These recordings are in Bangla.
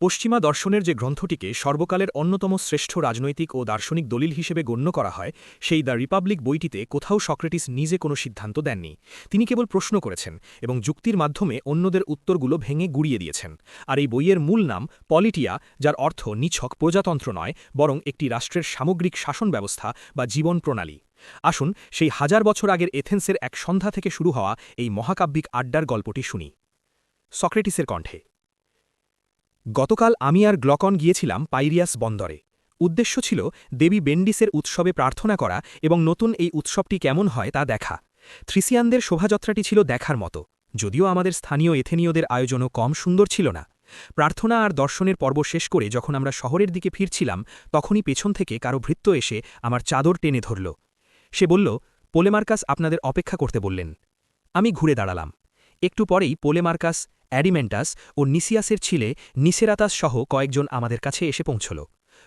পশ্চিমা দর্শনের যে গ্রন্থটিকে সর্বকালের অন্যতম শ্রেষ্ঠ রাজনৈতিক ও দার্শনিক দলিল হিসেবে গণ্য করা হয়, সেই দ্য রিপাবলিক বইটিতে কোথাও সক্রেটিস নিজে কোনো সিদ্ধান্ত দেননি। তিনি কেবল প্রশ্ন করেছেন এবং যুক্তির মাধ্যমে অন্যদের উত্তরগুলো ভেঙে গুড়িয়ে দিয়েছেন। আর এই বইয়ের মূল নাম পলিটিয়া, যার অর্থ নিছক প্রজাতন্ত্র নয়, বরং একটি রাষ্ট্রের সামগ্রিক শাসন ব্যবস্থা বা জীবন প্রণালী। আসুন সেই হাজার বছর আগের এথেন্সের এক সন্ধ্যা থেকে শুরু হওয়া এই মহাকাব্যিক আড্ডার গল্পটি শুনি। সক্রেটিসের কণ্ঠে গতকাল আমি আর গ্লকন গিয়েছিলাম পাইরিয়াস বন্দরে। উদ্দেশ্য ছিল দেবী বেন্ডিসের উৎসবে প্রার্থনা করা এবং নতুন এই উৎসবটি কেমন হয় তা দেখা। থ্রিসিয়ানদের শোভাযাত্রাটি ছিল দেখার মতো, যদিও আমাদের স্থানীয় এথেনীয়দের আয়োজনও কম সুন্দর ছিল না। প্রার্থনা আর দর্শনের পর্ব শেষ করে যখন আমরা শহরের দিকে ফিরছিলাম, তখনই পেছন থেকে কারও ভৃত্য এসে আমার চাদর টেনে ধরল। সে বলল, পোলেমার্কাস আপনাদের অপেক্ষা করতে বললেন। আমি ঘুরে দাঁড়ালাম। একটু পরেই পোলেমার্কাস, অ্যাডিমেন্টাস ও নিসিয়াসের ছিলে নিসেরাতাস সহ কয়েকজন আমাদের কাছে এসে পৌঁছল।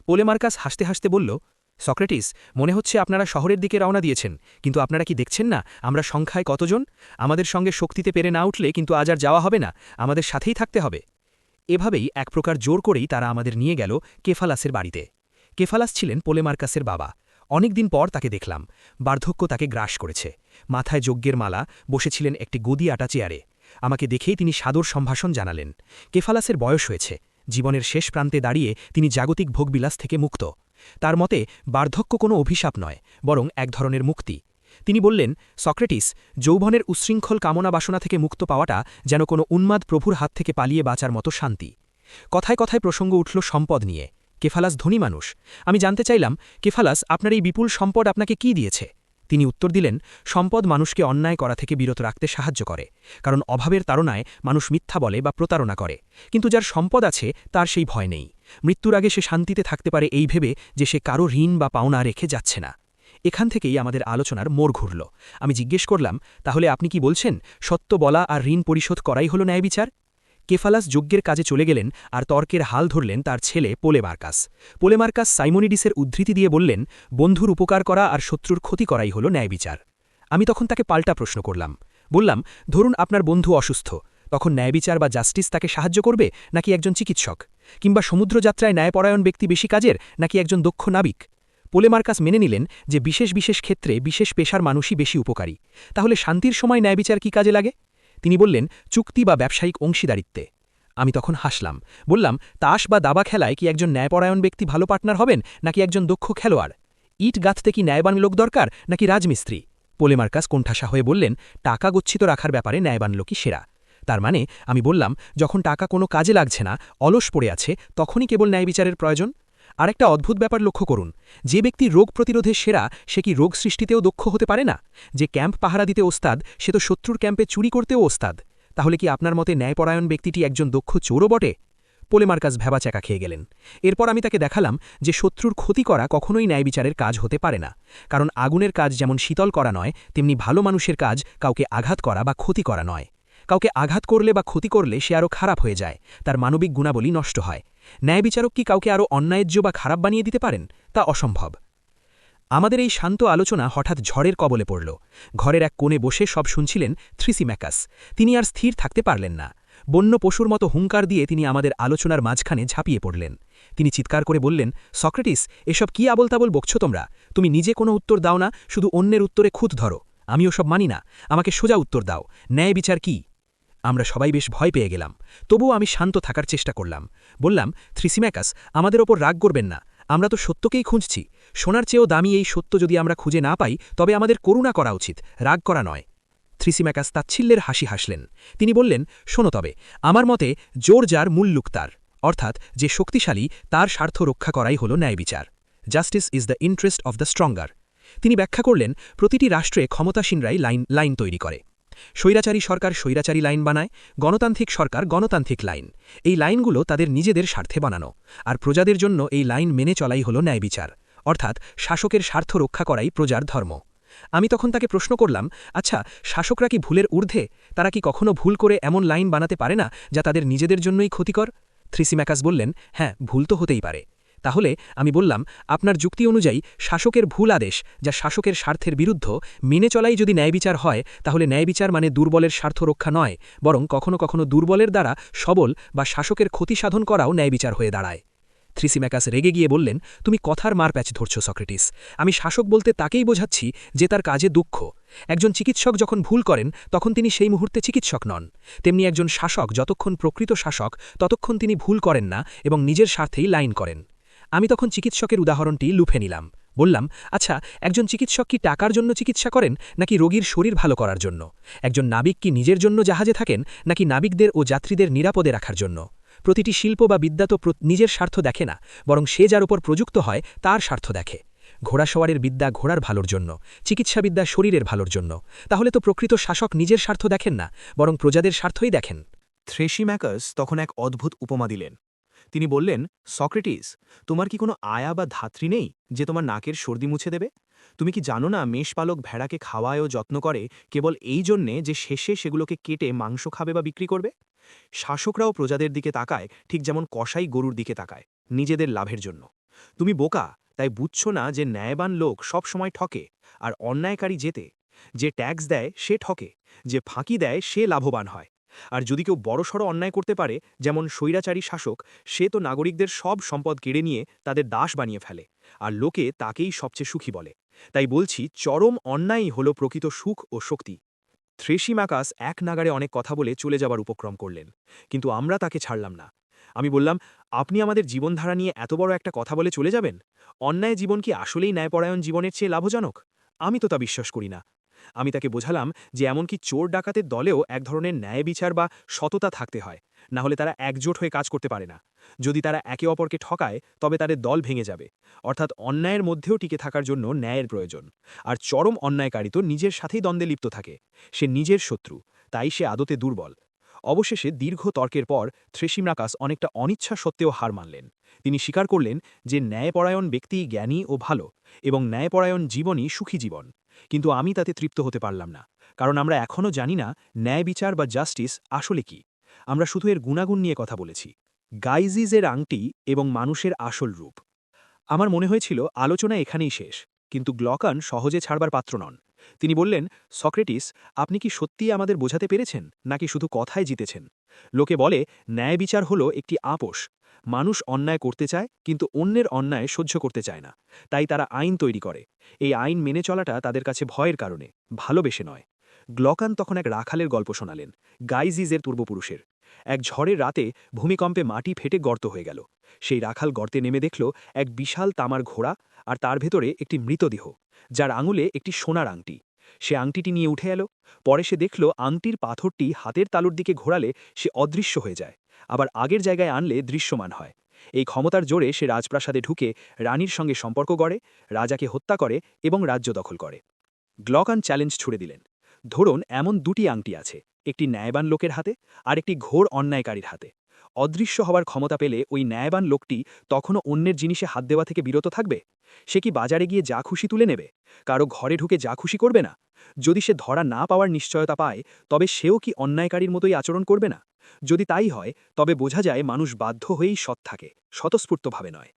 পোলেমার্কাস হাসতে হাসতে বলল, সক্রেটিস, মনে হচ্ছে আপনারা শহরের দিকে রওনা দিয়েছেন, কিন্তু আপনারা কি দেখছেন না, আমরা সংখ্যায় কতজন? আমাদের সঙ্গে শক্তিতে পেরে না উঠলে কিন্তু আজ আর যাওয়া হবে না, আমাদের সাথেই থাকতে হবে। এভাবেই এক প্রকার জোর করেই তারা আমাদের নিয়ে গেল কেফালাসের বাড়িতে। কেফালাস ছিলেন পোলেমার্কাসের বাবা। অনেকদিন পর তাকে দেখলাম। বার্ধক্য তাকে গ্রাস করেছে। মাথায় যজ্ঞের মালা, বসেছিলেন একটি গদি আটা চেয়ারে। আমাকে দেখেই তিনি সাদর সম্ভাষণ জানালেন। কেফালাসের বয়স হয়েছে। জীবনের শেষ প্রান্তে দাঁড়িয়ে তিনি জাগতিক ভোগবিলাস থেকে মুক্ত। তার মতে, বার্ধক্য কোনো অভিশাপ নয়, বরং এক ধরনের মুক্তি। তিনি বললেন, সক্রেটিস, যৌবনের উচ্ছৃঙ্খল কামনা বাসনা থেকে মুক্ত পাওয়াটা যেন কোনো উন্মাদ প্রভুর হাত থেকে পালিয়ে বাঁচার মতো শান্তি। কথায় কথায় প্রসঙ্গ উঠল সম্পদ নিয়ে। কেফালাস ধনী মানুষ। আমি জানতে চাইলাম, কেফালাস, আপনার এই বিপুল সম্পদ আপনাকে কি দিয়েছে? তিনি উত্তর দিলেন, সম্পদ মানুষকে অন্যায় করা থেকে বিরত রাখতে সাহায্য করে, কারণ অভাবের তাড়নায় মানুষ মিথ্যা বলে বা প্রতারণা করে। কিন্তু যার সম্পদ আছে, তার সেই ভয় নেই। মৃত্যুর আগে সে শান্তিতে থাকতে পারে এই ভেবে যে সে কারও ঋণ বা পাওনা রেখে যাচ্ছে না। এখান থেকেই আমাদের আলোচনার মোড় ঘুরল। আমি জিজ্ঞেস করলাম, তাহলে আপনি কি বলছেন, সত্য বলা আর ঋণ পরিশোধ করাই হল ন্যায়বিচার? কেফালাস যজ্ঞের কাজে চলে গেলেন আর তর্কের হাল ধরলেন তার ছেলে পোলেমার্কাস। পোলেমার্কাস সাইমোনিডিসের উদ্ধৃতি দিয়ে বললেন, বন্ধুর উপকার করা আর শত্রুর ক্ষতি করাই হল ন্যায়বিচার আমি তখন তাকে পাল্টা প্রশ্ন করলাম। বললাম, ধরুন আপনার বন্ধু অসুস্থ, তখন ন্যায়বিচার বা জাস্টিস তাকে সাহায্য করবে নাকি একজন চিকিৎসক? কিংবা সমুদ্রযাত্রায় ন্যায়পরায়ণ ব্যক্তি বেশি কাজের নাকি একজন দক্ষ নাবিক? পোলেমার্কাস মেনে নিলেন যে বিশেষ বিশেষ ক্ষেত্রে বিশেষ পেশার মানুষই বেশি উপকারী। তাহলে শান্তির সময় ন্যায়বিচার কি কাজে লাগে? তিনি বললেন, চুক্তি বা ব্যবসায়িক অংশীদারিত্বে। আমি তখন হাসলাম। বললাম, তাস বা দাবা খেলায় কি একজন ন্যায়পরায়ণ ব্যক্তি ভালো পার্টনার হবেন, নাকি একজন দক্ষ খেলোয়াড়? ইট গাঁথতে কি ন্যায়বান লোক দরকার, নাকি রাজমিস্ত্রি? পোলেমার্কাস কোণঠাসা হয়ে বললেন, টাকা গচ্ছিত রাখার ব্যাপারে ন্যায়বান লোকই সেরা। তার মানে আমি বললাম, যখন টাকা কোনো কাজে লাগছে না, অলস পড়ে আছে, তখনই কেবল ন্যায় বিচারের প্রয়োজন? আরেকটা অদ্ভুত ব্যাপার লক্ষ্য করুন, যে ব্যক্তি রোগ প্রতিরোধে সেরা, সে কি রোগ সৃষ্টিতেও দক্ষ হতে পারে না? যে ক্যাম্প পাহারা দিতে ওস্তাদ, সে তো শত্রুর ক্যাম্পে চুরি করতেও ওস্তাদ। তাহলে কি আপনার মতে ন্যায়পরায়ণ ব্যক্তিটি একজন দক্ষ চোরও বটে? পোলেমার্কাস ভ্যাবাচাকা খেয়ে গেলেন। এরপর আমি তাকে দেখালাম যে শত্রুর ক্ষতি করা কখনোই ন্যায় বিচারের কাজ হতে পারে না। কারণ আগুনের কাজ যেমন শীতল করা নয়, তেমনি ভালো মানুষের কাজ কাউকে আঘাত করা বা ক্ষতি করা নয়। কাউকে আঘাত করলে বা ক্ষতি করলে সে আরও খারাপ হয়ে যায়, তার মানবিক গুণাবলী নষ্ট হয়। ন্যায় বিচারক কি কাউকে আরও অন্যায়জ্য বা খারাপ বানিয়ে দিতে পারেন? তা অসম্ভব। আমাদের এই শান্ত আলোচনা হঠাৎ ঝড়ের কবলে পড়ল। ঘরের এক কোণে বসে সব শুনছিলেন থ্রিসি ম্যাকাস। তিনি আর স্থির থাকতে পারলেন না। বন্য পশুর মতো হুঙ্কার দিয়ে তিনি আমাদের আলোচনার মাঝখানে ঝাঁপিয়ে পড়লেন। তিনি চিৎকার করে বললেন, সক্রেটিস, এসব কি আবল তাবল বকছ তোমরা? তুমি নিজে কোনো উত্তর দাও না, শুধু অন্যের উত্তরে খুঁত ধরো। আমি ওসব মানি না। আমাকে সোজা উত্তর দাও। ন্যায় বিচার কি? আমরা সবাই বেশ ভয় পেয়ে গেলাম। তবুও আমি শান্ত থাকার চেষ্টা করলাম। বললাম, থ্রিসিম্যাকাস, আমাদের ওপর রাগ করবেন না। আমরা তো সত্যকেই খুঁজছি। সোনার চেয়েও দামি এই সত্য যদি আমরা খুঁজে না পাই, তবে আমাদের করুণা করা উচিত, রাগ করা নয়। থ্রিসিম্যাকাস তাচ্ছিল্যের হাসি হাসলেন। তিনি বললেন, শোনো তবে, আমার মতে জোর যার মূল লুকতার অর্থাৎ যে শক্তিশালী, তার স্বার্থ রক্ষা করাই হল ন্যায়বিচার justice is the interest of the stronger. তিনি ব্যাখ্যা করলেন, প্রতিটি রাষ্ট্রে ক্ষমতাসীনরাই লাইন লাইন তৈরি করে। স্বৈরাচারী সরকার স্বৈরাচারী লাইন বানায়, গণতান্ত্রিক সরকার গণতান্ত্রিক লাইন। এই লাইনগুলো তাদের নিজেদের স্বার্থে বানানো, আর প্রজাদের জন্য এই লাইন মেনে চলাই হল ন্যায়বিচার অর্থাৎ শাসকের স্বার্থ রক্ষা করাই প্রজার ধর্ম। আমি তখন তাকে প্রশ্ন করলাম আচ্ছা শাসকরা কি ভুলের ঊর্ধ্বে? তারা কি কখনো ভুল করে এমন লাইন বানাতে পারে না, যা তাদের নিজেদের জন্যই ক্ষতিকর? থ্রিসিম্যাকাস বললেন হ্যাঁ ভুল তো হতেই পারে। তাহলে আমি বললাম, আপনার যুক্তি অনুযায়ী শাসকের ভুল আদেশ, যা শাসকের স্বার্থের বিরুদ্ধ, মেনে চলাই যদি ন্যায়বিচার হয়, তাহলে ন্যায়বিচার মানে দুর্বলের স্বার্থ রক্ষা নয়, বরং কখনো কখনো দুর্বলের দ্বারা সবল বা শাসকের ক্ষতি সাধন করাও ন্যায়বিচার হয়ে দাঁড়ায়। থ্রিসিম্যাকাস রেগে গিয়ে বললেন, তুমি কথার মারপ্যাচ ধরছ, সক্রেটিস। আমি শাসক বলতে তাকেই বোঝাচ্ছি যে তার কাজে দুঃখ। একজন চিকিৎসক যখন ভুল করেন, তখন তিনি সেই মুহূর্তে চিকিৎসক নন। তেমনি একজন শাসক যতক্ষণ প্রকৃত শাসক, ততক্ষণ তিনি ভুল করেন না এবং নিজের স্বার্থেই লাইন করেন। আমি তখন চিকিৎসকের উদাহরণটি লুফে নিলাম। বললাম আচ্ছা একজন চিকিৎসক কি টাকার জন্য চিকিৎসা করেন, নাকি রোগীর শরীর ভালো করার জন্য? একজন নাবিক কি নিজের জন্য জাহাজে থাকেন, নাকি নাবিকদের ও যাত্রীদের নিরাপদে রাখার জন্য? প্রতিটি শিল্প বা বিদ্যা তো নিজের স্বার্থ দেখে না, বরং সে যার উপর প্রযুক্ত হয়, তার স্বার্থ দেখে। ঘোড়া সওয়ারের বিদ্যা ঘোড়ার ভালোর জন্য, চিকিৎসাবিদ্যা শরীরের ভালোর জন্য। তাহলে তো প্রকৃত শাসক নিজের স্বার্থ দেখেন না, বরং প্রজাদের স্বার্থই দেখেন। থ্রেশিম্যাকাস তখন এক অদ্ভুত উপমা দিলেন। তিনি বললেন, সক্রেটিস, তোমার কি কোনো আয়া বা ধাত্রী নেই যে তোমার নাকের সর্দি মুছে দেবে? তুমি কি জানো না মেষপালক ভেড়াকে খাওয়ায় ও যত্ন করে কেবল এই জন্যে যে শেষে সেগুলোকে কেটে মাংস খাবে বা বিক্রি করবে? শাসকরাও প্রজাদের দিকে তাকায়, ঠিক যেমন কসাই গরুর দিকে তাকায়, নিজেদের লাভের জন্য। তুমি বোকা, তাই বুঝছ না যে ন্যায়বান লোক সব সময় ঠকে, আর অন্যায়কারী যেতে যে ট্যাক্স দেয় সে ঠকে, যে ফাঁকি দেয় সে লাভবান হয়। আর যদি কেউ বড়সড় অন্যায় করতে পারে, যেমন স্বৈরাচারী শাসক, সে তো নাগরিকদের সব সম্পদ কেড়ে নিয়ে তাদের দাস বানিয়ে ফেলে, আর লোকে তাকেই সবচেয়ে সুখী বলে। তাই বলছি, চরম অন্যায়ই হল প্রকৃত সুখ ও শক্তি। থ্রেশিমাকাস এক নাগারে অনেক কথা বলে চলে যাবার উপক্রম করলেন, কিন্তু আমরা তাকে ছাড়লাম না। আমি বললাম, আপনি আমাদের জীবনধারা নিয়ে এত বড় একটা কথা বলে চলে যাবেন? অন্যায় জীবন কি আসলেই ন্যায়পরায়ণ জীবনের চেয়ে লাভজনক? আমি তো তা বিশ্বাস করি না। আমি তাকে বোঝালাম যে এমনকি চোর ডাকাতের দলেও এক ধরনের ন্যায় বিচার বা সততা থাকতে হয়, না হলে তারা একজোট হয়ে কাজ করতে পারে না। যদি তারা একে অপরকে ঠকায়, তবে তাদের দল ভেঙে যাবে। অর্থাৎ অন্যায়ের মধ্যেও টিকে থাকার জন্য ন্যায়ের প্রয়োজন। আর চরম অন্যায়কারী তো নিজের সাথেই দ্বন্দ্বে লিপ্ত থাকে। সে নিজের শত্রু, তাই সে আদতে দুর্বল। অবশেষে দীর্ঘ তর্কের পর থ্রেসিমরাকাস অনেকটা অনিচ্ছা সত্ত্বেও হার মানলেন। তিনি স্বীকার করলেন যে ন্যায়পরায়ণ ব্যক্তি জ্ঞানী ও ভালো, এবং ন্যায়পরায়ণ জীবনই সুখী জীবন। কিন্তু আমি তাতে তৃপ্ত হতে পারলাম না, কারণ আমরা এখনও জানি না ন্যায় বিচার বা জাস্টিস আসলে কি। আমরা শুধু এর গুণাগুণ নিয়ে কথা বলেছি। গাইজিজের আংটি এবং মানুষের আসল রূপ। আমার মনে হয়েছিল, আলোচনা এখানেই শেষ, কিন্তু গ্লকান সহজে ছাড়বার পাত্র নন। তিনি বললেন, সক্রেটিস, আপনি কি সত্যিই আমাদের বোঝাতে পেরেছেন, নাকি শুধু কথায় জিতেছেন? লোকে বলে, ন্যায় বিচার হল একটি আপোষ। মানুষ অন্যায় করতে চায়, কিন্তু অন্যের অন্যায় সহ্য করতে চায় না। তাই তারা আইন তৈরি করে। এই আইন মেনে চলাটা তাদের কাছে ভয়ের কারণে, ভালোবেসে নয়। গ্লকান তখন এক রাখালের গল্প শোনালেন, গাইজিজের পূর্বপুরুষের। এক ঝড়ের রাতে ভূমিকম্পে মাটি ফেটে গর্ত হয়ে গেল। সেই রাখাল গর্তে নেমে দেখল এক বিশাল তামার ঘোড়া আর তার ভেতরে একটি মৃতদেহ, যার আঙুলে একটি সোনার আংটি। সে আংটিটি নিয়ে উঠে এলো, পরে সে দেখল আংটির পাথরটি হাতের তালুর দিকে ঘোরালে সে অদৃশ্য হয়ে যায়, আবার আগের জায়গায় আনলে দৃশ্যমান হয়। এই ক্ষমতার জোরে সে রাজপ্রাসাদে ঢুকে রানীর সঙ্গে সম্পর্ক গড়ে, রাজাকে হত্যা করে এবং রাজ্য দখল করে। গ্লকান চ্যালেঞ্জ ছুড়ে দিলেন। ধরুন এমন দুটি আংটি আছে, একটি ন্যায়বান লোকের হাতে আর একটি ঘোর অন্যায়কারীর হাতে। অদৃশ্য হওয়ার ক্ষমতা পেলে ওই ন্যায়বান লোকটি তখনও অন্যের জিনিসে হাত দেওয়া থেকে বিরত থাকবে? সে কি বাজারে গিয়ে যা খুশি তুলে নেবে? কারও ঘরে ঢুকে যা খুশি করবে না? যদি সে ধরা না পাওয়ার নিশ্চয়তা পায়, তবে সেও কি অন্যায়কারীর মতোই আচরণ করবে না? যদি তাই হয়, তবে বোঝা যায় মানুষ বাধ্য হয়েই সৎ থাকে, স্বতঃস্ফূর্তভাবে নয়।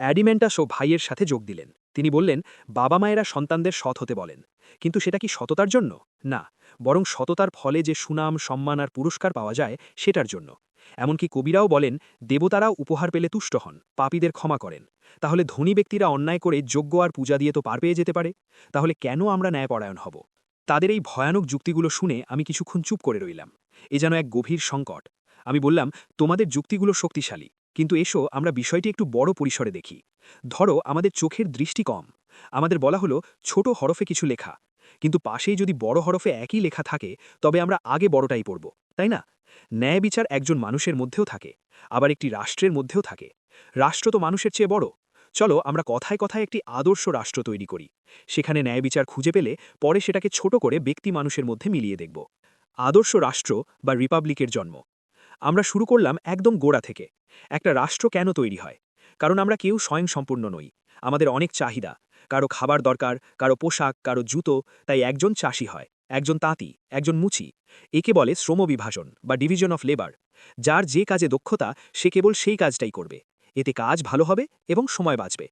অ্যাডিমেন্টাস ও ভাইয়ের সাথে যোগ দিলেন। তিনি বললেন, বাবা মায়েরা সন্তানদের সৎ হতে বলেন। কিন্তু সেটা কি সততার জন্য? না, বরং সততার ফলে যে সুনাম, সম্মান আর পুরস্কার পাওয়া যায়, সেটার জন্য। এমনকি কবিরাও বলেন, দেবতারাও উপহার পেলে তুষ্ট হন, পাপীদের ক্ষমা করেন। তাহলে ধনী ব্যক্তিরা অন্যায় করে যোগ্য আর পূজা দিয়ে তো পার পেয়ে যেতে পারে? তাহলে কেন আমরা ন্যায়পরায়ণ হব? তাদের এই ভয়ানক যুক্তিগুলো শুনে আমি কিছুক্ষণ চুপ করে রইলাম। এ যেন এক গভীর সংকট। আমি বললাম, তোমাদের যুক্তিগুলো শক্তিশালী, কিন্তু এসো আমরা বিষয়টি একটু বড় পরিসরে দেখি। ধরো, আমাদের চোখের দৃষ্টি কম। আমাদের বলা হলো, ছোট হরফে কিছু লেখা। কিন্তু পাশেই যদি বড় হরফে একই লেখা থাকে, তবে আমরা আগে বড়টাই পড়ব, তাই না? ন্যায় বিচার একজন মানুষের মধ্যেও থাকে, আবার একটি রাষ্ট্রের মধ্যেও থাকে। রাষ্ট্র তো মানুষের চেয়ে বড়। চলো আমরা কথায় কথায় একটি আদর্শ রাষ্ট্র তৈরি করি। সেখানে ন্যায় বিচার খুঁজে পেলে পরে সেটাকে ছোট করে ব্যক্তি মানুষের মধ্যে মিলিয়ে দেখব। আদর্শ রাষ্ট্র বা রিপাবলিকের জন্ম। আমরা শুরু করলাম একদম গোড়া থেকে। একটা রাষ্ট্র কেন তৈরি হয়? কারণ আমরা কেউ স্বয়ংসম্পূর্ণ নই। আমাদের অনেক চাহিদা। কারও খাবার দরকার, কারও পোশাক, কারও জুতো, তাই একজন চাষি হয়। একজন তাঁতি, একজন মুচি, একে বলে শ্রমবিভাজন বা ডিভিশন অফ লেবার, যার যে কাজে দক্ষতা, সে কেবল সেই কাজটাই করবে। এতে কাজ ভালো হবে এবং সময় বাঁচবে।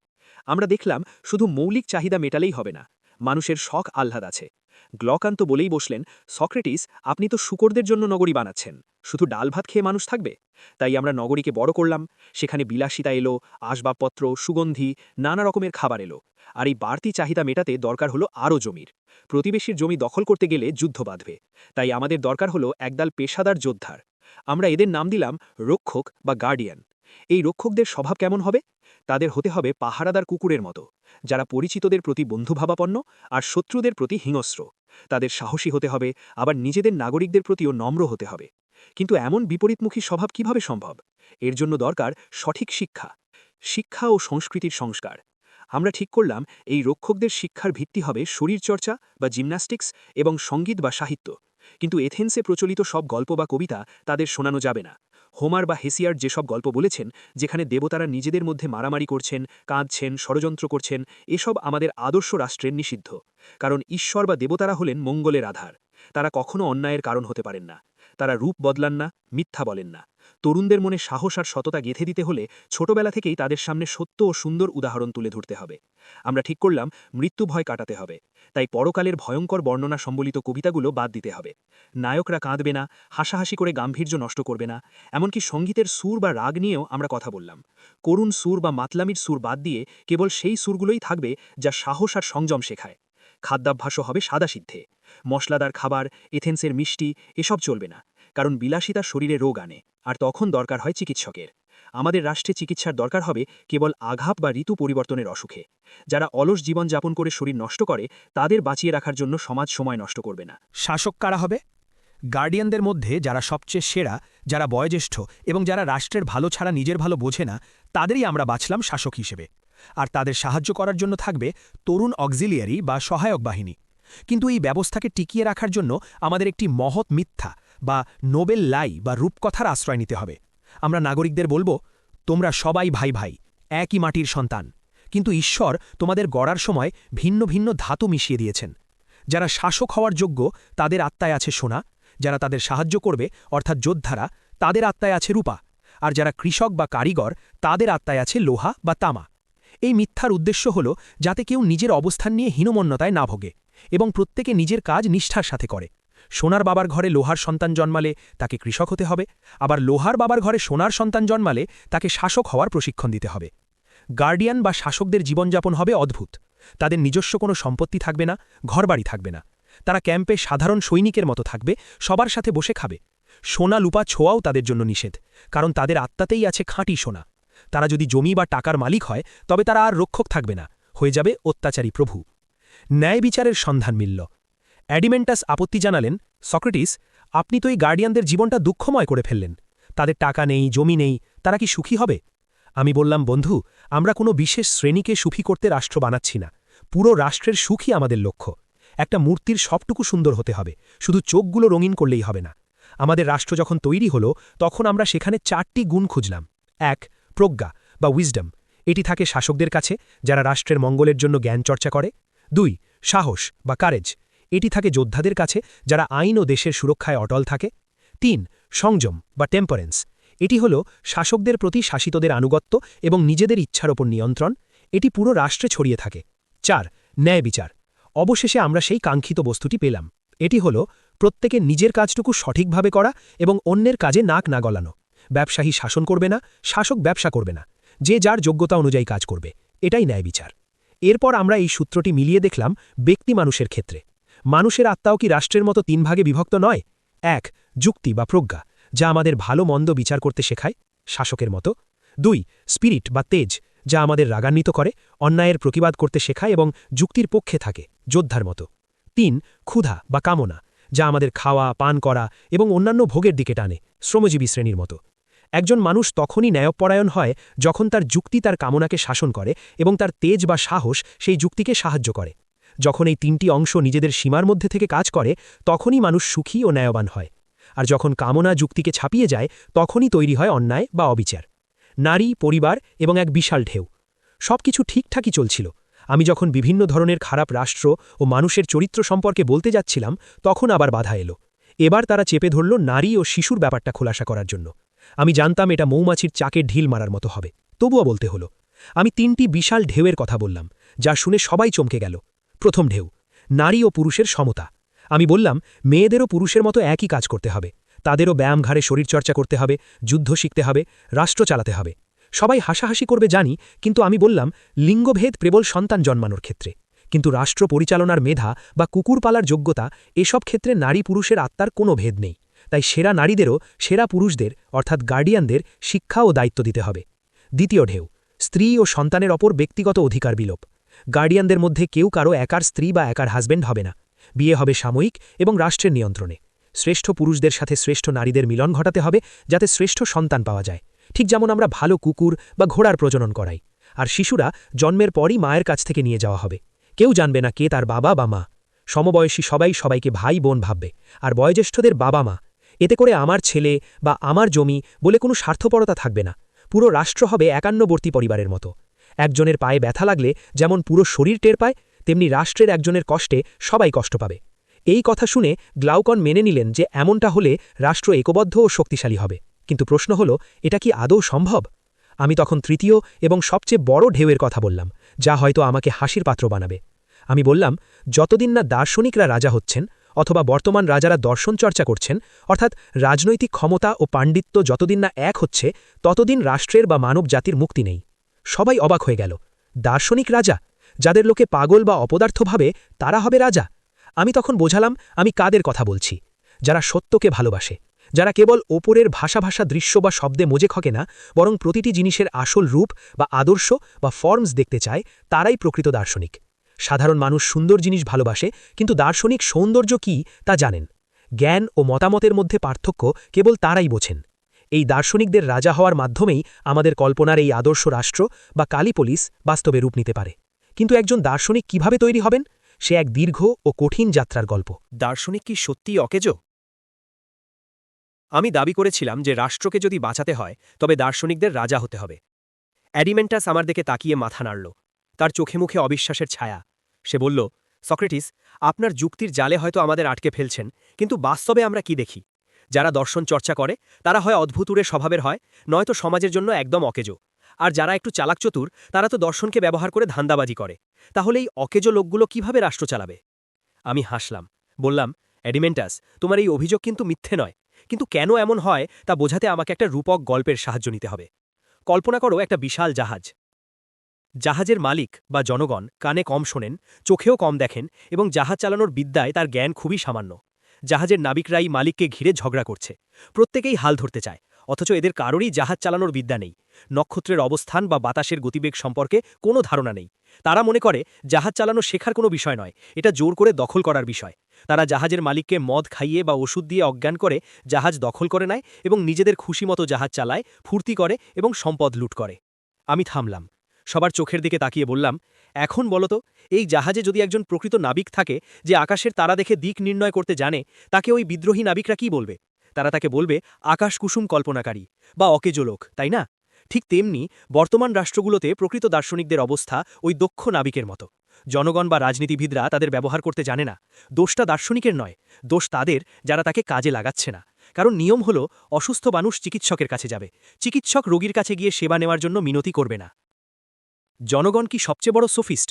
আমরা দেখলাম শুধু মৌলিক চাহিদা মেটালেই হবে না মানুষের শখ আহ্লাদ আছে। গ্লকান্ত বলেই বসলেন, সক্রেটিস, আপনি তো শুকরদের জন্য নগরী বানাচ্ছেন। শুধু ডাল ভাত খেয়ে মানুষ থাকবে? তাই আমরা নগরীকে বড় করলাম, সেখানে বিলাসিতা এলো, আসবাবপত্র, সুগন্ধি, নানা রকমের খাবার এলো। আর এই বাড়তি চাহিদা মেটাতে দরকার হলো আরও জমির। প্রতিবেশীর জমি দখল করতে গেলে যুদ্ধ বাঁধবে। তাই আমাদের দরকার হলো একদল পেশাদার যোদ্ধার। আমরা এদের নাম দিলাম রক্ষক বা গার্ডিয়ান। এই রক্ষকদের স্বভাব কেমন হবে? তাদের হতে হবে পাহারাদার কুকুরের মতো, যারা পরিচিতদের প্রতি বন্ধুভাবাপন্ন আর শত্রুদের প্রতি হিংস্র। তাদের সাহসী হতে হবে, আবার নিজেদের নাগরিকদের প্রতিও নম্র হতে হবে। কিন্তু এমন বিপরীতমুখী স্বভাব কীভাবে সম্ভব? এর জন্য দরকার সঠিক শিক্ষা শিক্ষা ও সংস্কৃতির সংস্কার। আমরা ঠিক করলাম, এই রক্ষকদের শিক্ষার ভিত্তি হবে শরীরচর্চা বা জিমন্যাস্টিক্স এবং সংগীত বা সাহিত্য। কিন্তু এথেন্সে প্রচলিত সব গল্প বা কবিতা তাদের শোনানো যাবে না। হোমার বা হেসিয়ার যেসব গল্প বলেছেন, যেখানে দেবতারা নিজেদের মধ্যে মারামারি করছেন, কাঁদছেন, ষড়যন্ত্র করছেন, এসব আমাদের আদর্শ রাষ্ট্রের নিষিদ্ধ। কারণ ঈশ্বর বা দেবতারা হলেন মঙ্গলের আধার। তারা কখনো অন্যায়ের কারণ হতে পারেন না। তারা রূপ বদলান না, মিথ্যা বলেন না। তরুণদের মনে সাহস আর সততা গেঁথে দিতে হলে ছোটবেলা থেকেই তাদের সামনে সত্য ও সুন্দর উদাহরণ তুলে ধরতে হবে। আমরা ঠিক করলাম, মৃত্যু ভয় কাটাতে হবে। তাই পরকালের ভয়ঙ্কর বর্ণনা সম্বলিত কবিতাগুলো বাদ দিতে হবে। নায়করা কাঁদবে না, হাসাহাসি করে গাম্ভীর্য নষ্ট করবে না। এমনকি সঙ্গীতের সুর বা রাগ নিয়েও আমরা কথা বললাম। করুণ সুর বা মাতলামির সুর বাদ দিয়ে কেবল সেই সুরগুলোই থাকবে যা সাহস আর সংযম শেখায়। খাদ্যাভ্যাসও হবে সাদাসিদ্ধে। মশলাদার খাবার, এথেন্সের মিষ্টি, এসব চলবে না, কারণ বিলাসিতা শরীরে রোগ আনে, আর তখন দরকার হয় চিকিৎসকের। আমাদের রাষ্ট্রে চিকিৎসার দরকার হবে কেবল আঘাত বা ঋতু পরিবর্তনের অসুখে। যারা অলস জীবন যাপন করে শরীর নষ্ট করে, তাদের বাঁচিয়ে রাখার জন্য সমাজ সময় নষ্ট করবে না। শাসক কারা হবে? গার্ডিয়ানদের মধ্যে যারা সবচেয়ে সেরা, যারা বয়োজ্যেষ্ঠ এবং যারা রাষ্ট্রের ভালো ছাড়া নিজের ভালো বোঝে না, তাদেরই আমরা বাছলাম শাসক হিসেবে। আর তাদের সাহায্য করার জন্য থাকবে তরুণ অক্সিলিয়ারি বা সহায়ক বাহিনী। কিন্তু এই ব্যবস্থাকে টিকিয়ে রাখার জন্য আমাদের একটি মহৎ মিথ্যা বা নোবেল লাই বা রূপকথার আশ্রয় নিতে হবে। আমরা নাগরিকদের বলব, তোমরা সবাই ভাই ভাই, একই মাটির সন্তান। কিন্তু ঈশ্বর তোমাদের গড়ার সময় ভিন্ন ভিন্ন ধাতু মিশিয়ে দিয়েছেন। যারা শাসক হওয়ার যোগ্য, তাদের আত্মায় আছে সোনা। যারা তাদের সাহায্য করবে, অর্থাৎ যোদ্ধারা, তাদের আত্মায় আছে রূপা। আর যারা কৃষক বা কারিগর, তাদের আত্মায় আছে লোহা বা তামা। এই মিথ্যার উদ্দেশ্য হল যাতে কেউ নিজের অবস্থান নিয়ে হীনমন্যতায় না ভোগে এবং প্রত্যেকে নিজের কাজ নিষ্ঠার সাথে করে। সোনার বাবার ঘরে লোহার সন্তান জন্মালে তাকে কৃষক হতে হবে, আবার লোহার বাবার ঘরে সোনার সন্তান জন্মালে তাকে শাসক হওয়ার প্রশিক্ষণ দিতে হবে। গার্ডিয়ান বা শাসকদের জীবনযাপন হবে অদ্ভুত। তাদের নিজস্ব কোনো সম্পত্তি থাকবে না, ঘরবাড়ি থাকবে না। তারা ক্যাম্পে সাধারণ সৈনিকের মতো থাকবে, সবার সাথে বসে খাবে। সোনা লুপা ছোঁয়াও তাদের জন্য নিষেধ, কারণ তাদের আত্মাতেই আছে খাঁটি সোনা। তারা যদি জমি বা টাকার মালিক হয়, তবে তারা আর রক্ষক থাকবে না, হয়ে যাবে অত্যাচারী প্রভু। ন্যায় বিচারের সন্ধান মিলল। অ্যাডিমেন্টাস আপত্তি জানালেন, সক্রেটিস, আপনি তো এই গার্ডিয়ানদের জীবনটা দুঃখময় করে ফেললেন। তাদের টাকা নেই, জমি নেই, তারা কি সুখী হবে? আমি বললাম, বন্ধু, আমরা কোনো বিশেষ শ্রেণীকে সুখী করতে রাষ্ট্র বানাচ্ছি না। পুরো রাষ্ট্রের সুখই আমাদের লক্ষ্য। একটা মূর্তির সবটুকু সুন্দর হতে হবে। শুধু চোখগুলো রঙিন করলেই হবে না। আমাদের রাষ্ট্র যখন তৈরি হলো, তখন আমরা সেখানে চারটি গুণ খুঁজলাম। এক প্রজ্ঞা বা উইজডম এটি থাকে শাসকদের কাছে যারা রাষ্ট্রের মঙ্গলের জন্য জ্ঞান চর্চা করে। দুই, সাহস বা কারেজ এটি থাকে যোদ্ধাদের কাছে যারা আইন ও দেশের সুরক্ষায় অটল থাকে। তিন, সংযম বা টেম্পারেন্স এটি হল শাসকদের প্রতি শাসিতদের আনুগত্য এবং নিজেদের ইচ্ছার ওপর নিয়ন্ত্রণ, এটি পুরো রাষ্ট্রে ছড়িয়ে থাকে। চার, ন্যায় বিচার, অবশেষে আমরা সেই কাঙ্ক্ষিত বস্তুটি পেলাম। এটি হল প্রত্যেকে নিজের কাজটুকু সঠিকভাবে করা এবং অন্যের কাজে নাক না গলানো। ব্যবসায়ী শাসন করবে না, শাসক ব্যবসা করবে না। যে যার যোগ্যতা অনুযায়ী কাজ করবে, এটাই ন্যায় বিচার। এরপর আমরা এই সূত্রটি মিলিয়ে দেখলাম ব্যক্তি মানুষের ক্ষেত্রে। মানুষের আত্মাও কি রাষ্ট্রের মতো তিন ভাগে বিভক্ত নয়? এক, যুক্তি বা প্রজ্ঞা, যা আমাদের ভালো মন্দ বিচার করতে শেখায়, শাসকের মতো। দুই, স্পিরিট বা তেজ, যা আমাদের রাগান্বিত করে, অন্যায়ের প্রতিবাদ করতে শেখায় এবং যুক্তির পক্ষে থাকে, যোদ্ধার মতো। তিন, ক্ষুধা বা কামনা, যা আমাদের খাওয়া, পান করা এবং অন্যান্য ভোগের দিকে টানে, শ্রমজীবী শ্রেণির মতো। একজন মানুষ তখনই ন্যায়পরায়ণ হয় যখন তার যুক্তি তার কামনাকে শাসন করে এবং তার তেজ বা সাহস সেই যুক্তিকে সাহায্য করে। যখন এই তিনটি অংশ নিজেদের সীমার মধ্যে থেকে কাজ করে, তখনই মানুষ সুখী ও ন্যায়বান হয়। আর যখন কামনা যুক্তিকে ছাপিয়ে যায়, তখনই তৈরি হয় অন্যায় বা অবিচার। নারী, পরিবার এবং এক বিশাল ঢেউ। সব কিছু ঠিকঠাকই চলছিল। আমি যখন বিভিন্ন ধরনের খারাপ রাষ্ট্র ও মানুষের চরিত্র সম্পর্কে বলতে যাচ্ছিলাম, তখন আবার বাধা এলো। এবার তারা চেপে ধরল নারী ও শিশুর ব্যাপারটা খোলাসা করার জন্য। আমি জানতাম এটা মৌমাছির চাকের ঢিল মারার মতো হবে। তবুও বলতে হলো, আমি তিনটি বিশাল ঢেউয়ের কথা বললাম, যা শুনে সবাই চমকে গেল। প্রথম ঢেউ, নারী ও পুরুষের সমতা। আমি বললাম, মেয়েদেরও পুরুষের মতো একই কাজ করতে হবে। তাদেরও ব্যায়াম ঘাড়ে শরীরচর্চা করতে হবে, যুদ্ধ শিখতে হবে, রাষ্ট্র চালাতে হবে। সবাই হাসাহাসি করবে জানি, কিন্তু আমি বললাম, লিঙ্গভেদ প্রবল সন্তান জন্মানোর ক্ষেত্রে। কিন্তু রাষ্ট্র পরিচালনার মেধা বা কুকুর পালার যোগ্যতা, এসব ক্ষেত্রে নারী পুরুষের আত্মার কোনো ভেদ নেই। তাই সেরা নারীদেরও সেরা পুরুষদের, অর্থাৎ গার্ডিয়ানদের, শিক্ষা ও দায়িত্ব দিতে হবে। দ্বিতীয় ঢেউ, স্ত্রী ও সন্তানের অপর ব্যক্তিগত অধিকার বিলোপ। গার্ডিয়ানদের মধ্যে কেউ কারও একার স্ত্রী বা একার হাজব্যান্ড হবে না। বিয়ে হবে সাময়িক এবং রাষ্ট্রের নিয়ন্ত্রণে। শ্রেষ্ঠ পুরুষদের সাথে শ্রেষ্ঠ নারীদের মিলন ঘটাতে হবে যাতে শ্রেষ্ঠ সন্তান পাওয়া যায়। ঠিক যেমন আমরা ভালো কুকুর বা ঘোড়ার প্রজনন করাই। আর শিশুরা জন্মের পরই মায়ের কাছ থেকে নিয়ে যাওয়া হবে। কেউ জানবে না কে তার বাবা বা মা। সমবয়সী সবাই সবাইকে ভাই বোন ভাববে। আর বয়োজ্যেষ্ঠদের বাবা মা এতে করে আমার ছেলে বা আমার জমি বলে কোনো স্বার্থপরতা থাকবে না। পুরো রাষ্ট্র হবে একান্নবর্তী পরিবারের মতো। একজনের পায়ে ব্যথা লাগলে যেমন পুরো শরীর টের পায়, তেমনি রাষ্ট্রের একজনের কষ্টে সবাই কষ্ট পাবে। এই কথা শুনে গ্লাউকন মেনে নিলেন যে এমনটা হলে রাষ্ট্র একবদ্ধ ও শক্তিশালী হবে। কিন্তু প্রশ্ন হল, এটা কি আদৌ সম্ভব? আমি তখন তৃতীয় এবং সবচেয়ে বড় ঢেউয়ের কথা বললাম, যা হয়তো আমাকে হাসির পাত্র বানাবে। আমি বললাম, যতদিন না দার্শনিকরা রাজা হচ্ছেন অথবা বর্তমান রাজারা দর্শন চর্চা করছেন, অর্থাৎ রাজনৈতিক ক্ষমতা ও পাণ্ডিত্য যতদিন না এক হচ্ছে, ততদিন রাষ্ট্রের বা মানব জাতির মুক্তি নেই। সবাই অবাক হয়ে গেল। দার্শনিক রাজা? যাদের লোকে পাগল বা অপদার্থ ভাবে, তারা হবে রাজা? আমি তখন বোঝালাম, আমি কাদের কথা বলছি? যারা সত্যকে ভালোবাসে। যারা কেবল ওপরের ভাষা ভাষা দৃশ্য বা শব্দে মোজে খকে না, বরং প্রতিটি জিনিসের আসল রূপ বা আদর্শ বা ফর্মস দেখতে চায়, তারাই প্রকৃত দার্শনিক। সাধারণ মানুষ সুন্দর জিনিস ভালোবাসে, কিন্তু দার্শনিক সৌন্দর্য কি তা জানেন। জ্ঞান ও মতামতের মধ্যে পার্থক্য কেবল তারাই বোঝেন। এই দার্শনিকদের রাজা হওয়ার মাধ্যমেই আমাদের কল্পনার এই আদর্শ রাষ্ট্র বা কালী পুলিশ বাস্তবে রূপ নিতে পারে। কিন্তু একজন দার্শনিক কীভাবে তৈরি হবেন? সে এক দীর্ঘ ও কঠিন যাত্রার গল্প। দার্শনিক কি সত্যিই অকেজ? আমি দাবি করেছিলাম যে রাষ্ট্রকে যদি বাঁচাতে হয়, তবে দার্শনিকদের রাজা হতে হবে। অ্যাডিমেন্টাস আমার দিকে তাকিয়ে মাথা নাড়ল। তার চোখে মুখে অবিশ্বাসের ছায়া। সে বলল, সক্রেটিস, আপনার যুক্তির জালে হয়তো আমাদের আটকে ফেলছেন, কিন্তু বাস্তবে আমরা কি দেখি? যারা দর্শন চর্চা করে, তারা হয় অদ্ভুতুরে স্বভাবের হয়, নয়তো সমাজের জন্য একদম অকেজো। আর যারা একটু চালাকচতুর তারা তো দর্শনকে ব্যবহার করে ধান্দাবাজি করে। তাহলে এই অকেজো লোকগুলো কীভাবে রাষ্ট্র চালাবে? আমি হাসলাম, বললাম অ্যাডিমেন্টাস তোমার এই অভিযোগ কিন্তু মিথ্যে নয়। কিন্তু কেন এমন হয়, তা বোঝাতে আমাকে একটা রূপক গল্পের সাহায্য নিতে হবে। কল্পনা করো একটা বিশাল জাহাজ। জাহাজের মালিক বা জনগণ কানে কম শোনেন, চোখেও কম দেখেন এবং জাহাজ চালানোর বিদ্যায় তার জ্ঞান খুবই সামান্য। জাহাজের নাবিকরাই মালিককে ঘিরে ঝগড়া করছে। প্রত্যেকেই হাল ধরতে চায়, অথচ এদের কারোরই জাহাজ চালানোর বিদ্যা নেই। নক্ষত্রের অবস্থান বা বাতাসের গতিবেগ সম্পর্কে কোনো ধারণা নেই। তারা মনে করে, জাহাজ চালানো শেখার কোনো বিষয় নয়, এটা জোর করে দখল করার বিষয়। তারা জাহাজের মালিককে মদ খাইয়ে বা ওষুধ দিয়ে অজ্ঞান করে জাহাজ দখল করে নেয় এবং নিজেদের খুশিমতো জাহাজ চালায়, ফুর্তি করে এবং সম্পদ লুট করে। আমি থামলাম। সবার চোখের দিকে তাকিয়ে বললাম, এখন বলতো এই জাহাজে যদি একজন প্রকৃত নাবিক থাকে যে আকাশের তারা দেখে দিক নির্ণয় করতে জানে, তাকে ওই বিদ্রোহী নাবিকরা কি বলবে? তারা তাকে বলবে, আকাশ কুসুম কল্পনাকারী বা অকেজো লোক তাই না? ঠিক তেমনি বর্তমান রাষ্ট্রগুলোতে প্রকৃত দার্শনিকদের অবস্থা ওই দক্ষ নাবিকের মতো। জনগণ বা রাজনীতিবিদরা তাদের ব্যবহার করতে জানে না। দোষটা দার্শনিকের নয়, দোষ তাদের যারা তাকে কাজে লাগাচ্ছে না। কারণ নিয়ম হল, অসুস্থ মানুষ চিকিৎসকের কাছে যাবে। চিকিৎসক রোগীর কাছে গিয়ে সেবা নেওয়ার জন্য মিনতি করবে না। জনগণ কি সবচেয়ে বড় সোফিস্ট?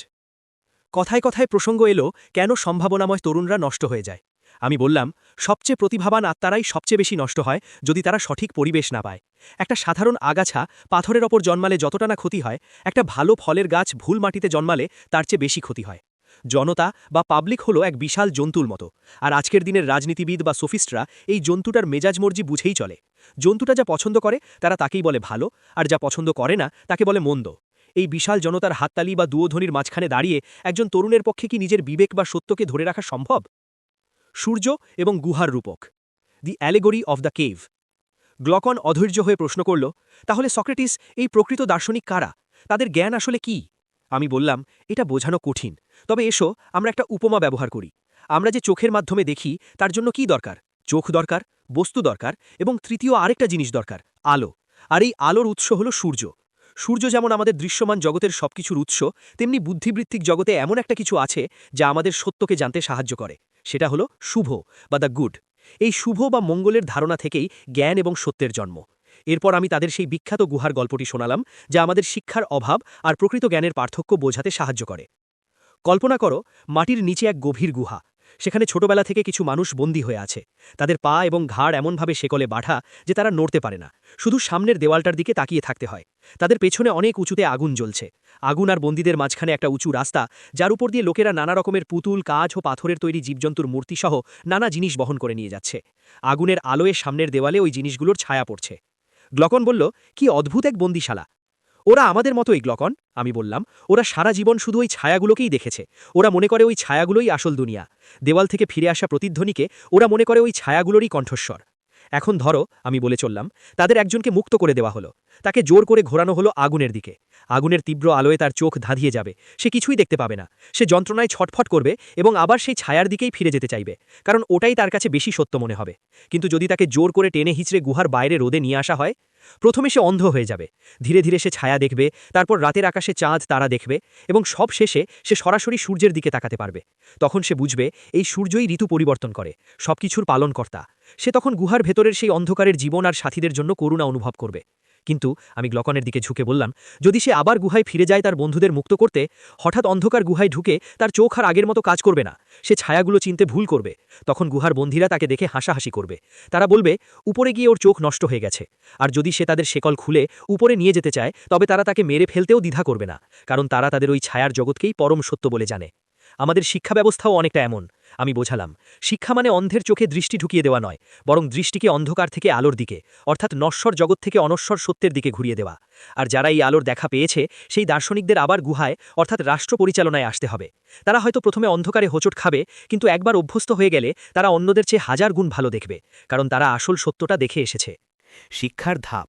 কথায় কথায় প্রসঙ্গ এলো, কেন সম্ভাবনাময় তরুণরা নষ্ট হয়ে যায়? আমি বললাম, সবচেয়ে প্রতিভাবান আত্মারাই সবচেয়ে বেশি নষ্ট হয় যদি তারা সঠিক পরিবেশ না পায়। একটা সাধারণ আগাছা পাথরের ওপর জন্মালে যতটা না ক্ষতি হয়, একটা ভালো ফলের গাছ ভুল মাটিতে জন্মালে তার চেয়ে বেশি ক্ষতি হয়। জনতা বা পাবলিক হলো এক বিশাল জন্তুর মতো, আর আজকের দিনের রাজনীতিবিদ বা সোফিস্টরা এই জন্তুটার মেজাজ মর্জি বুঝেই চলে। জন্তুটা যা পছন্দ করে, তারা তাকেই বলে ভালো, আর যা পছন্দ করে না, তাকে বলে মন্দ। এই বিশাল জনতার হাততালি বা দুয়োধ্বনির মাঝখানে দাঁড়িয়ে একজন তরুণের পক্ষে কি নিজের বিবেক বা সত্যকে ধরে রাখা সম্ভব? সূর্য এবং গুহার রূপক। The allegory of the cave Glaucon অধৈর্য হয়ে প্রশ্ন করল, তাহলে সক্রেটিস, এই প্রকৃত দার্শনিক কারা? তাদের জ্ঞান আসলে কি? আমি বললাম, এটা বোঝানো কঠিন। তবে এসো, আমরা একটা উপমা ব্যবহার করি। আমরা যে চোখের মাধ্যমে দেখি, তার জন্য কি দরকার? চোখ দরকার, বস্তু দরকার এবং তৃতীয় আরেকটা জিনিস দরকার, আলো। আর এই আলোর উৎস হল সূর্য। সূর্য যেমন আমাদের দৃশ্যমান জগতের সবকিছুর উৎস, তেমনি বুদ্ধিবৃত্তিক জগতে এমন একটা কিছু আছে যা আমাদের সত্যকে জানতে সাহায্য করে। সেটা হলো শুভ বা দ্য গুড। এই শুভ বা মঙ্গলের ধারণা থেকেই জ্ঞান এবং সত্যের জন্ম। এরপর আমি তাদের সেই বিখ্যাত গুহার গল্পটি শোনালাম, যা আমাদের শিক্ষার অভাব আর প্রকৃত জ্ঞানের পার্থক্য বোঝাতে সাহায্য করে। কল্পনা করো, মাটির নিচে এক গভীর গুহা। সেখানে ছোটবেলা থেকে কিছু মানুষ বন্দী হয়ে আছে। তাদের পা এবং ঘাড় এমনভাবে শেকলে বাঁধা যে তারা নড়তে পারে না। শুধু সামনের দেওয়ালটার দিকে তাকিয়ে থাকতে হয়। তাদের পেছনে অনেক উঁচুতে আগুন জ্বলছে। আগুন আর বন্দীদের মাঝখানে একটা উঁচু রাস্তা, যার উপর দিয়ে লোকেরা নানা রকমের পুতুল, কাজ ও পাথরের তৈরি জীবজন্তুর মূর্তিসহ নানা জিনিস বহন করে নিয়ে যাচ্ছে। আগুনের আলোয় সামনের দেওয়ালে ওই জিনিসগুলোর ছায়া পড়ছে। গ্লকন বলল, কি অদ্ভুত এক বন্দিশালা। ওরা আমাদের মতোই গ্লকন আমি বললাম। ওরা সারা জীবন শুধু ওই ছায়াগুলোকেই দেখেছে। ওরা মনে করে ওই ছায়াগুলোই আসল দুনিয়া। দেওয়াল থেকে ফিরে আসা প্রতিধ্বনিকে ওরা মনে করে ওই ছায়াগুলোরই কণ্ঠস্বর। এখন ধরো, আমি বলে চললাম, তাদের একজনকে মুক্ত করে দেওয়া হলো। তাকে জোর করে ঘোরানো হলো আগুনের দিকে। আগুনের তীব্র আলোয় তার চোখ ধাঁধিয়ে যাবে। সে কিছুই দেখতে পাবে না। সে যন্ত্রণায় ছটফট করবে এবং আবার সেই ছায়ার দিকেই ফিরে যেতে চাইবে, কারণ ওটাই তার কাছে বেশি সত্য মনে হবে। কিন্তু যদি তাকে জোর করে টেনে হিচড়ে গুহার বাইরে রোদে নিয়ে আসা হয় প্রথমে সে অন্ধ হয়ে যাবে। ধীরে ধীরে সে ছায়া দেখবে, তারপর রাতের আকাশে চাঁদ, তারা দেখবে এবং সব শেষে সে সরাসরি সূর্যের দিকে তাকাতে পারবে। তখন সে বুঝবে, এই সূর্যই ঋতু পরিবর্তন করে, সবকিছুর পালনকর্তা। সে তখন গুহার ভেতরের সেই অন্ধকারের জীবন আর সাথীদের জন্য করুণা অনুভব করবে। কিন্তু আমি গ্লকনের দিকে ঝুঁকে বললাম, যদি সে আবার গুহায় ফিরে যায় তার বন্ধুদের মুক্ত করতে, হঠাৎ অন্ধকার গুহায় ঢুকে তার চোখ আর আগের মতো কাজ করবে না। সে ছায়াগুলো চিনতে ভুল করবে। তখন গুহার বন্ধীরা তাকে দেখে হাসাহাসি করবে। তারা বলবে, উপরে গিয়ে ওর চোখ নষ্ট হয়ে গেছে। আর যদি সে তাদের শেকল খুলে উপরে নিয়ে যেতে চায়, তবে তারা তাকে মেরে ফেলতেও দ্বিধা করবে না, কারণ তারা তাদের ওই ছায়ার জগৎকেই পরম সত্য বলে জানে। আমাদের শিক্ষা ব্যবস্থাও অনেকটা এমন। আমি বোঝালাম, শিক্ষা মানে অন্ধের চোখে দৃষ্টি ঢুকিয়ে দেওয়া নয়, বরং দৃষ্টিকে অন্ধকার থেকে আলোর দিকে, অর্থাৎ নশ্বর জগৎ থেকে অনশ্বর সত্যের দিকে ঘুরিয়ে দেওয়া। আর যারা এই আলোর দেখা পেয়েছে, সেই দার্শনিকদের আবার গুহায়, অর্থাৎ রাষ্ট্র পরিচালনায় আসতে হবে। তারা হয়তো প্রথমে অন্ধকারে হোঁচট খাবে, কিন্তু একবার অভ্যস্ত হয়ে গেলে তারা অন্যদের চেয়ে হাজার গুণ ভালো দেখবে, কারণ তারা আসল সত্যটা দেখে এসেছে। শিক্ষার ধাপ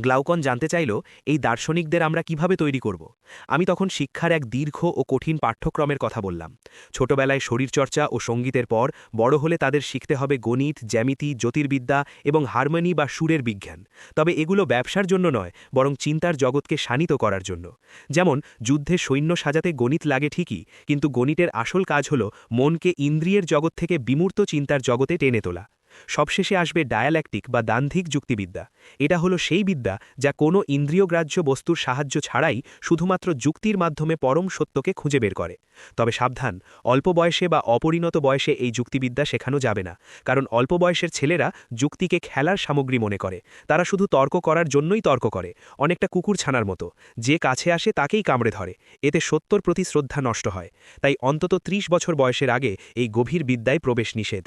গ্লাউকন জানতে চাইল, এই দার্শনিকদের আমরা কীভাবে তৈরি করব? আমি তখন শিক্ষার এক দীর্ঘ ও কঠিন পাঠ্যক্রমের কথা বললাম। ছোটবেলায় শরীরচর্চা ও সঙ্গীতের পর বড় হলে তাদের শিখতে হবে গণিত, জ্যামিতি, জ্যোতির্বিদ্যা এবং হারমোনি বা সুরের বিজ্ঞান। তবে এগুলো ব্যবসার জন্য নয়, বরং চিন্তার জগৎকে শানিত করার জন্য। যেমন, যুদ্ধে সৈন্য সাজাতে গণিত লাগে ঠিকই, কিন্তু গণিতের আসল কাজ হল মনকে ইন্দ্রিয়ের জগৎ থেকে বিমূর্ত চিন্তার জগতে টেনে তোলা। সবশেষে আসবে ডায়ালেকটিক বা দান্ধিক যুক্তিবিদ্যা। এটা হলো সেই বিদ্যা যা কোনো ইন্দ্রিয়গ্রাহ্য বস্তুর সাহায্য ছাড়াই শুধুমাত্র যুক্তির মাধ্যমে পরম সত্যকে খুঁজে বের করে। তবে সাবধান, অল্প বয়সে বা অপরিণত বয়সে এই যুক্তিবিদ্যা শেখানো যাবে না, কারণ অল্প বয়সের ছেলেরা যুক্তিকে খেলার সামগ্রী মনে করে। তারা শুধু তর্ক করার জন্যই তর্ক করে, অনেকটা কুকুর ছানার মতো। যে কাছে আসে তাকেই কামড়ে ধরে। এতে সত্যর প্রতি শ্রদ্ধা নষ্ট হয়। তাই অন্তত ৩০ বছর বয়সের আগে এই গভীর বিদ্যায় প্রবেশ নিষেধ।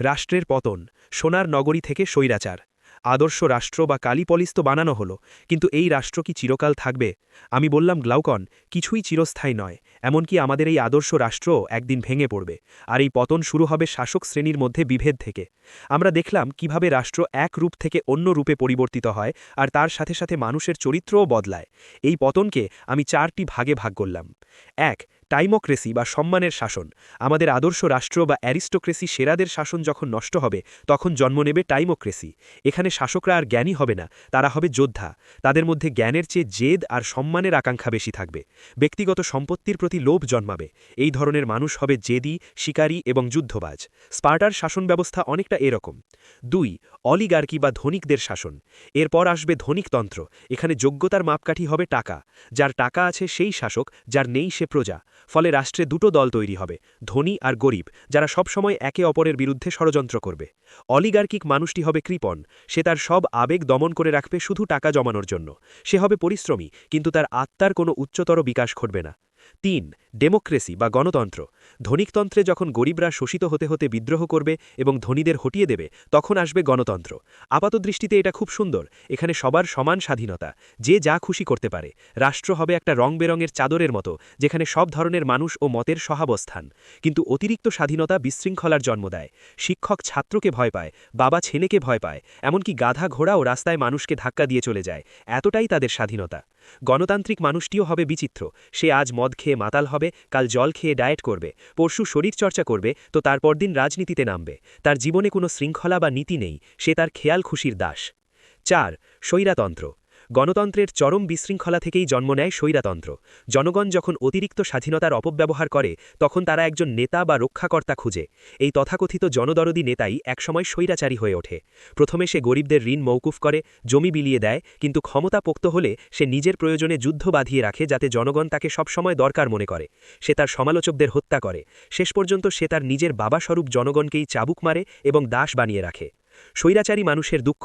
রাষ্ট্রের পতন, সোনার নগরী থেকে স্বৈরাচার। আদর্শ রাষ্ট্র বা কালিপলিস তো বানানো হলো, কিন্তু এই রাষ্ট্র কি চিরকাল থাকবে? আমি বললাম, গ্লাউকন, কিছুই চিরস্থায়ী নয়, এমনকি আমাদের এই আদর্শ রাষ্ট্র একদিন ভেঙে পড়বে, আর এই পতন শুরু হবে শাসক শ্রেণির মধ্যে বিভেদ থেকে। আমরা দেখলাম কীভাবে রাষ্ট্র এক রূপ থেকে অন্য রূপে পরিবর্তিত হয়, আর তার সাথে সাথে মানুষের চরিত্রও বদলায়। এই পতনকে আমি চারটি ভাগে ভাগ করলাম। এক টাইমোক্রেসি বা সম্মানের শাসন। আমাদের আদর্শ রাষ্ট্র বা অ্যারিস্টোক্রেসি সেরাদের শাসন যখন নষ্ট হবে, তখন জন্ম নেবে টাইমোক্রেসি। এখানে শাসকরা আর জ্ঞানী হবে না, তারা হবে যোদ্ধা। তাদের মধ্যে জ্ঞানের চেয়ে জেদ আর সম্মানের আকাঙ্ক্ষা বেশি থাকবে। ব্যক্তিগত সম্পত্তির প্রতি লোভ জন্মাবে। এই ধরনের মানুষ হবে জেদি, শিকারী এবং যুদ্ধবাজ। স্পার্টার শাসন ব্যবস্থা অনেকটা এরকম। দুই, অলিগার্কি বা ধনিকদের শাসন। এরপর আসবে ধনিকতন্ত্র। এখানে যোগ্যতার মাপকাঠি হবে টাকা। যার টাকা আছে সেই শাসক, যার নেই সে প্রজা। ফলে রাষ্ট্রে দুটো দল তৈরি হবে, ধনী আর গরিব, যারা সবসময় একে অপরের বিরুদ্ধে ষড়যন্ত্র করবে। অলিগার্কিক মানুষটি হবে কৃপণ, সে তার সব আবেগ দমন করে রাখবে শুধু টাকা জমানোর জন্য। সে হবে পরিশ্রমী, কিন্তু তার আত্মার কোনো উচ্চতর বিকাশ ঘটবে না। তিন ডেমোক্রেসি বা গণতন্ত্র। ধনিকতন্ত্রে যখন গরিবরা শোষিত হতে হতে বিদ্রোহ করবে এবং ধনীদের হটিয়ে দেবে, তখন আসবে গণতন্ত্র। আপাতদৃষ্টিতে এটা খুব সুন্দর। এখানে সবার সমান স্বাধীনতা। যে যা খুশি করতে পারে। রাষ্ট্র হবে একটা রং বেরঙের চাদরের মতো, যেখানে সব ধরনের মানুষ ও মতের সহাবস্থান। কিন্তু অতিরিক্ত স্বাধীনতা বিশৃঙ্খলার জন্ম দেয়। শিক্ষক ছাত্রকে ভয় পায়, বাবা ছেলেকে ভয় পায়, এমনকি গাধা ঘোড়াও রাস্তায় মানুষকে ধাক্কা দিয়ে চলে যায়। এতটাই তাদের স্বাধীনতা। গণতান্ত্রিক মানুষটিও হবে বিচিত্র। সে আজ মদ খেয়ে মাতাল হবে কাল জল খেয়ে ডায়েট করবে, পরশু শরীরচর্চা করবে, তো তারপর দিন রাজনীতিতে নামবে। তার জীবনে কোনো শৃঙ্খলা বা নীতি নেই, সে তার খেয়াল খুশির দাস। চার, স্বৈরাতন্ত্র। গণতন্ত্রের চরম বিশৃঙ্খলা থেকেই জন্ম নেয় স্বৈরাতন্ত্র। জনগণ যখন অতিরিক্ত স্বাধীনতার অপব্যবহার করে, তখন তারা একজন নেতা বা রক্ষাকর্তা খুঁজে। এই তথাকথিত জনদরদি নেতাই একসময় স্বৈরাচারী হয়ে ওঠে। প্রথমে সে গরিবদের ঋণ মৌকুফ করে, জমি বিলিয়ে দেয়, কিন্তু ক্ষমতা পোক্ত হলে সে নিজের প্রয়োজনে যুদ্ধ বাঁধিয়ে রাখে যাতে জনগণ তাকে সবসময় দরকার মনে করে। সে তার সমালোচকদের হত্যা করে। শেষ পর্যন্ত সে তার নিজের বাবাস্বরূপ জনগণকেই চাবুক মারে এবং দাস বানিয়ে রাখে। স্বৈরাচারী মানুষের দুঃখ।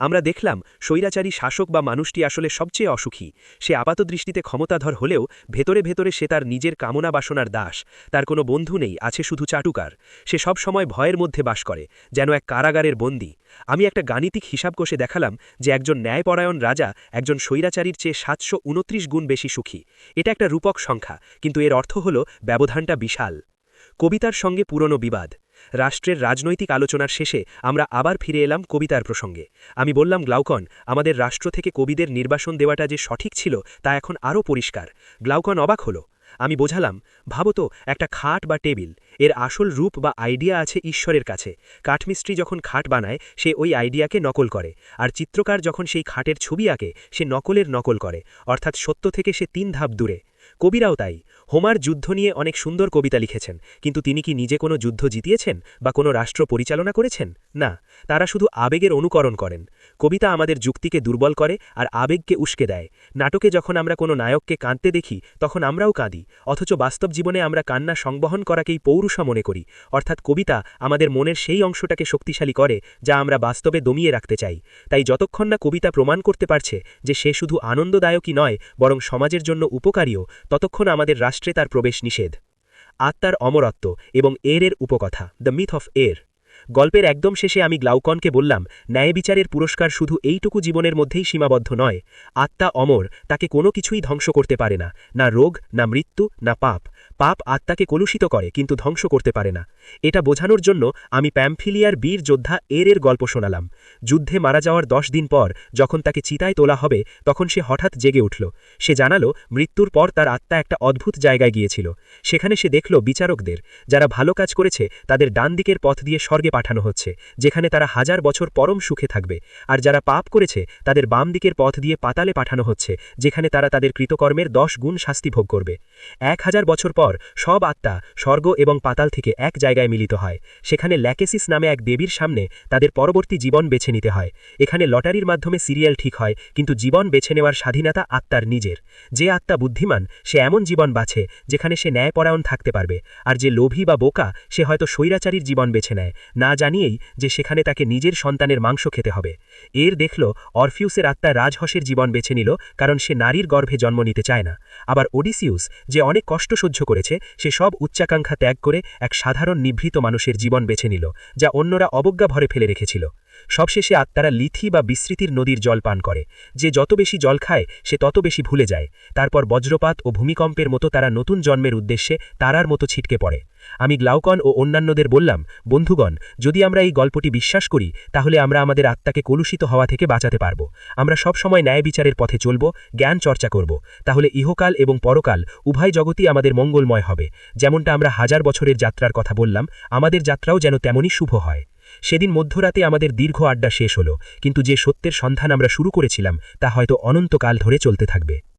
আমরা দেখলাম, স্বৈরাচারী শাসক বা মানুষটি আসলে সবচেয়ে অসুখী। সে আপাতদৃষ্টিতে ক্ষমতাধর হলেও ভেতরে ভেতরে সে তার নিজের কামনা বাসনার দাস। তার কোনো বন্ধু নেই, আছে শুধু চাটুকার। সে সব সময় ভয়ের মধ্যে বাস করে, যেন এক কারাগারের বন্দী। আমি একটা গাণিতিক হিসাব কষে দেখালাম যে একজন ন্যায়পরায়ণ রাজা একজন স্বৈরাচারীর চেয়ে সাতশো উনত্রিশ গুণ বেশি সুখী। এটা একটা রূপক সংখ্যা, কিন্তু এর অর্থ হল ব্যবধানটা বিশাল। কবিতার সঙ্গে পুরনো বিবাদ। রাষ্ট্রের রাজনৈতিক আলোচনার শেষে আমরা আবার ফিরে এলাম কবিতার প্রসঙ্গে। আমি বললাম, গ্লাউকন, আমাদের রাষ্ট্র থেকে কবিদের নির্বাসন দেওয়াটা যে সঠিক ছিল, তা এখন আরও পরিষ্কার। গ্লাউকন অবাক হল। আমি বোঝালাম, ভাবো তো, একটা খাট বা টেবিল, এর আসল রূপ বা আইডিয়া আছে ঈশ্বরের কাছে। কাঠমিস্ত্রি যখন খাট বানায়, সে ওই আইডিয়াকে নকল করে, আর চিত্রকার যখন সেই খাটের ছবি আঁকে, সে নকলের নকল করে, অর্থাৎ সত্য থেকে সে তিন ধাপ দূরে। কবিরাও তাই। হোমার যুদ্ধ নিয়ে অনেক সুন্দর কবিতা লিখেছেন, কিন্তু তিনি কি নিজে কোনো যুদ্ধ জিতিয়েছেন বা কোনো রাষ্ট্র পরিচালনা করেছেন? না, তারা শুধু আবেগের অনুকরণ করেন। কবিতা আমাদের যুক্তিকে দুর্বল করে আর আবেগকে উস্কে দেয়। নাটকে যখন আমরা কোনো নায়ককে কাঁদতে দেখি, তখন আমরাও কাঁদি, অথচ বাস্তব জীবনে আমরা কান্না সংবহন করাকেই পৌরুষা মনে করি। অর্থাৎ কবিতা আমাদের মনের সেই অংশটাকে শক্তিশালী করে, যা আমরা বাস্তবে দমিয়ে রাখতে চাই। তাই যতক্ষণ না কবিতা প্রমাণ করতে পারছে যে সে শুধু আনন্দদায়কই নয়, বরং সমাজের জন্য উপকারীও ততক্ষণ আমাদের রাষ্ট্রে তার প্রবেশ নিষেধ। আত্মার অমরত্ব এবং এর উপকথা দ্য মিথ অফ এর গল্পের একদম শেষে আমি গ্লাউকনকে বললাম, ন্যায় বিচারের পুরস্কার শুধু এইটুকু জীবনের মধ্যেই সীমাবদ্ধ নয়। আত্মা অমর, তাকে কোনো কিছুই ধ্বংস করতে পারে না। না রোগ, না মৃত্যু, না পাপ। পাপ আত্মাকে কলুষিত করে, কিন্তু ধ্বংস করতে পারে না। এটা বোঝানোর জন্য আমি প্যামফিলিয়ার বীর যোদ্ধা এরের গল্প শোনালাম। যুদ্ধে মারা যাওয়ার দশ দিন পর, যখন তাকে চিতায় তোলা হবে, তখন সে হঠাৎ জেগে উঠল। সে জানালো, মৃত্যুর পর তার আত্মা একটা অদ্ভুত জায়গায় গিয়েছিল। সেখানে সে দেখল বিচারকদের, যারা ভালো কাজ করেছে, তাদের ডান দিকের পথ দিয়ে স্বর্গে পাঠানো হচ্ছে, যেখানে তারা হাজার বছর পরম সুখে থাকবে। আর যারা পাপ করেছে, তাদের বাম দিকের পথ দিয়ে পাতালে পাঠানো হচ্ছে, যেখানে তারা তাদের কৃতকর্মের দশ গুণ শাস্তি ভোগ করবে। এক হাজার বছর পর সব আত্মা, স্বর্গ এবং পাতাল থেকে এক জায়গায় মিলিত হয়। সেখানে ল্যাকেসিস নামে এক দেবীর সামনে তাদের পরবর্তী জীবন বেছে নিতে হয়। এখানে লটারির মাধ্যমে সিরিয়াল ঠিক হয়, কিন্তু জীবন বেছে নেওয়ার স্বাধীনতা আত্মার নিজের। যে আত্মা বুদ্ধিমান, সে এমন জীবন বাছে, যেখানে সে ন্যায়পরায়ণ থাকতে পারবে। আর যে লোভী বা বোকা, সে হয়তো স্বৈরাচারীর জীবন বেছে নেয়। না জানিয়েই যে সেখানে তাকে নিজের সন্তানের মাংস খেতে হবে। এর দেখল অরফিউসের আত্মা রাজহসের জীবন বেছে নিল, কারণ সে নারীর গর্ভে জন্ম নিতে চায় না। আবার ওডিসিউস যে অনেক কষ্ট সহ্য করেছে, সে সব উচ্চাকাঙ্ক্ষা ত্যাগ করে এক সাধারণ নিভৃত মানুষের জীবন বেছে নিল, যা অন্যরা অবজ্ঞা ভরে ফেলে রেখেছিল। সবশেষে আত্মারা লিথি বা বিস্মৃতির নদীর জল পান করে। যে যত বেশি জল খায়, সে তত বেশি ভুলে যায়। তারপর বজ্রপাত ও ভূমিকম্পের মতো তারা নতুন জন্মের উদ্দেশ্যে তারার মতো ছিটকে পড়ে। আমি গ্লাউকন ও অন্যান্যদের বললাম, বন্ধুগণ, যদি আমরা এই গল্পটি বিশ্বাস করি, তাহলে আমরা আমাদের আত্মাকে কলুষিত হওয়া থেকে বাঁচাতে পারব। আমরা সব সময় ন্যায় বিচারের পথে চলব, জ্ঞান চর্চা করব। তাহলে ইহকাল এবং পরকাল উভয় জগতই আমাদের মঙ্গলময় হবে। যেমনটা আমরা হাজার বছরের যাত্রার কথা বললাম, আমাদের যাত্রাও যেন তেমনই শুভ হয়। সেদিন মধ্যরাতে আমাদের দীর্ঘ আড্ডা শেষ হলো, কিন্তু যে সত্যের সন্ধান আমরা শুরু করেছিলাম, তা হয়তো অনন্তকাল ধরে চলতে থাকবে।